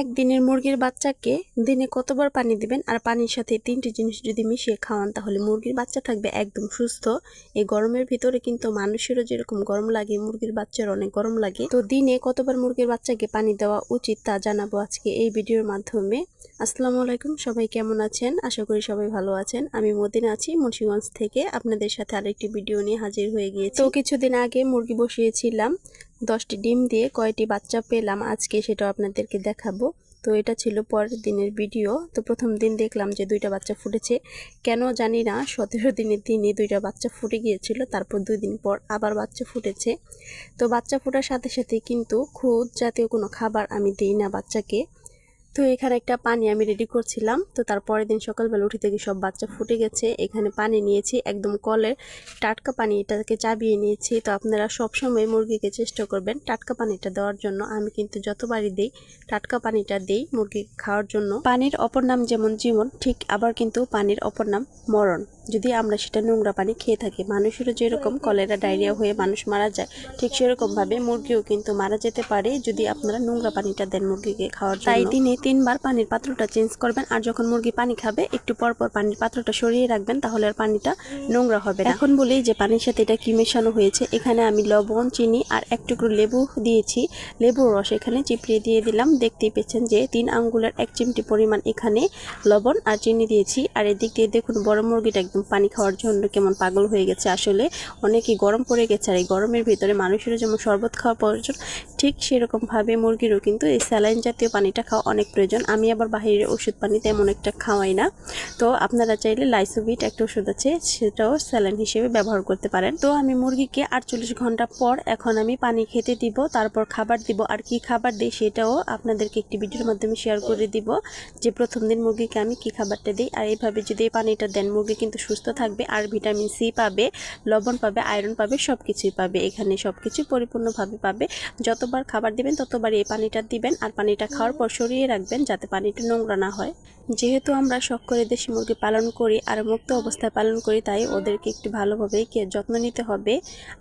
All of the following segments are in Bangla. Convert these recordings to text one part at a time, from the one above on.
একদিনের মুরগির বাচ্চাকে দিনে কতবার পানি দিবেন? আর পানির সাথে তিনটি জিনিস যদি মিশিয়ে খাওয়ান, তাহলে মুরগির বাচ্চা থাকবে একদম সুস্থ। এই গরমের ভিতরে কিন্তু মানুষেরও যেরকম গরম লাগে, মুরগির বাচ্চার অনেক গরম লাগে। তো দিনে কতবার মুরগির বাচ্চাকে পানি দেওয়া উচিত তা জানাব আজকে এই ভিডিওর মাধ্যমে। আসসালামু আলাইকুম, সবাই কেমন আছেন? আশা করি সবাই ভালো আছেন। আমি মদিনা আছি, মুন্সিগঞ্জ থেকে। আপনাদের সাথে আরেকটি ভিডিও নিয়ে হাজির হয়ে গিয়েছি। তো কিছুদিন আগে মুরগি বসিয়েছিলাম। দশটি ডিম দিয়ে কয়টি বাচ্চা পেলাম আজকে সেটাও আপনাদেরকে দেখাবো। তো এটা ছিল পরের দিনের ভিডিও। তো প্রথম দিন দেখলাম যে দুইটা বাচ্চা ফুটেছে। কেন জানি না, সতেরো দিনের দিনই দুইটা বাচ্চা ফুটে গিয়েছিল, তারপর দুই দিন পর আবার বাচ্চা ফুটেছে। তো বাচ্চা ফোটার সাথে সাথে কিন্তু খুদ জাতীয় কোনো খাবার আমি দিই না বাচ্চাকে। তো এখানে একটা পানি আমি রেডি করছিলাম। তো তারপরের দিন সকালবেলা উঠে থেকে সব বাচ্চা ফুটে গেছে। এখানে পানি নিয়েছি, একদম কলের টাটকা পানি এটাকে চাবিয়ে নিয়েছি। তো আপনারা সব সময় মুরগিকে চেষ্টা করবেন টাটকা পানিটা দেওয়ার জন্য। আমি কিন্তু যতবারই দিই, টাটকা পানিটা দিই মুরগি খাওয়ার জন্য। পানির অপর নাম যেমন জীবন ঠিক আবার কিন্তু পানির অপর নাম মরণ। যদি আমরা সেটা নোংরা পানি খেয়ে থাকি মানুষেরও যেরকম কলেরা ডায়রিয়া হয়ে মানুষ মারা যায় ঠিক সেরকমভাবে মুরগিও কিন্তু মারা যেতে পারে যদি আপনারা নোংরা পানিটা দেন মুরগিকে খাওয়ার তাই দিনে তিনবার পানির পাত্রটা চেঞ্জ করবেন আর যখন মুরগি পানি খাবে একটু পর পর পানির পাত্রটা সরিয়ে রাখবেন তাহলে আর পানিটা নোংরা হবে না। এখন বলি যে পানির সাথে এটা কি মেশানো হয়েছে এখানে আমি লবণ চিনি আর এক টুকরো লেবু দিয়েছি। লেবুর রস এখানে চিপড়িয়ে দিয়ে দিলাম দেখতেই পেয়েছেন যে তিন আঙ্গুলের এক চিমটি পরিমাণ এখানে লবণ আর চিনি দিয়েছি। আর এদিক দিয়ে দেখুন বড় মুরগিটা একদম পানি খাওয়ার জন্য কেমন পাগল হয়ে গেছে আসলে। অনেকই গরম পড়ে গেছে আর এই গরমের ভিতরে মানুষেরও যেমন শরবত খাওয়া প্রয়োজন, ঠিক সেরকমভাবে মুরগিরও কিন্তু এই স্যালাইন জাতীয় পানিটা খাওয়া অনেক প্রয়োজন। আমি আবার বাহিরের ওষুধ পানি তেমন একটা খাওয়াই না। তো আপনারা চাইলে লাইসোভিট একটা ওষুধ আছে, সেটাও স্যালাইন হিসেবে ব্যবহার করতে পারেন। তো আমি মুরগিকে আটচল্লিশ ঘণ্টা পর এখন আমি পানি খেতে দিব, তারপর খাবার দিব। আর কি খাবার দিই সেটাও আপনাদেরকে একটি ভিডিওর মাধ্যমে শেয়ার করে দিব, যে প্রথম দিন মুরগিকে আমি কি খাবারটা দিই। আর এইভাবে যদি এই পানিটা দেন, মুরগি কিন্তু সুস্থ থাকবে আর ভিটামিন সি পাবে, লবণ পাবে, আয়রন পাবে সব কিছুই পাবে। এখানে সব কিছু পরিপূর্ণভাবে পাবে। যতবার খাবার দিবেন ততবার এই পানিটা দিবেন আর পানিটা খাওয়ার পর সরিয়ে রাখবেন যাতে পানিটা নোংরা না হয়। যেহেতু আমরা শখ করে দেশি মুরগি পালন করি আর মুক্ত অবস্থায় পালন করি, তাই ওদেরকে একটু ভালোভাবে যত্ন নিতে হবে।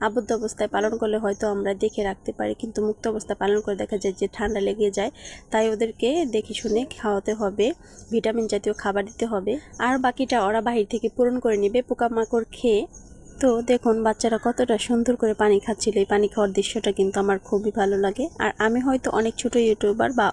আবদ্ধ অবস্থায় পালন করলে হয়তো আমরা দেখে রাখতে পারি, কিন্তু মুক্ত অবস্থায় পালন করে দেখা যায় যে ঠান্ডা লেগে যায়, তাই ওদেরকে দেখে শুনে খাওয়াতে হবে। ভিটামিন জাতীয় খাবার দিতে হবে। আর বাকিটা ওরা বাহির থেকে পূরণ করে নেবে, পোকামাকড় খেয়ে। তো দেখুন, বাচ্চারা কতটা সুন্দর করে পানি খাচ্ছিল। এই পানি খাওয়ার দৃশ্যটা কিন্তু আমার খুবই ভালো লাগে। আর আমি হয়তো অনেক ছোট ইউটিউবার বা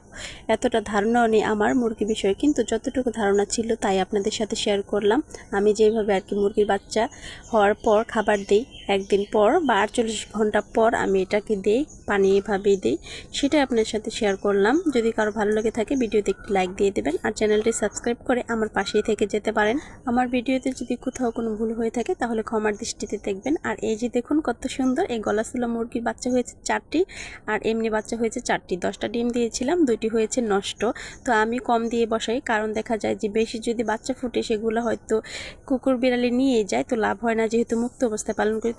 এতটা ধারণাও নেই আমার মুরগি বিষয়ে, কিন্তু যতটুকু ধারণা ছিল তাই আপনাদের সাথে শেয়ার করলাম। আমি যেভাবে আর কি মুরগির বাচ্চা হওয়ার পর খাবার দিই। একদিন পর বা আটচল্লিশ ঘণ্টা পর আমি এটাকে দিই পানি এভাবেই দিই, সেটাই আপনার সাথে শেয়ার করলাম। যদি কারও ভালো লেগে থাকে, ভিডিওতে একটি লাইক দিয়ে দেবেন আর চ্যানেলটি সাবস্ক্রাইব করে আমার পাশেই থেকে যেতে পারেন। আমার ভিডিওতে যদি কোথাও কোনো ভুল হয়ে থাকে, তাহলে ক্ষমার দৃষ্টিতে দেখবেন। আর এই যে দেখুন কত সুন্দর, এই গলাসুলা মুরগির বাচ্চা হয়েছে চারটি আর এমনি বাচ্চা হয়েছে চারটি। দশটা ডিম দিয়েছিলাম, দুইটি হয়েছে নষ্ট। তো আমি কম দিয়ে বসাই, কারণ দেখা যায় যে বেশি যদি বাচ্চা ফুটে, সেগুলো হয়তো কুকুর বিড়ালে নিয়ে যায়, তো লাভ হয় না। যেহেতু মুক্ত অবস্থায় পালন করি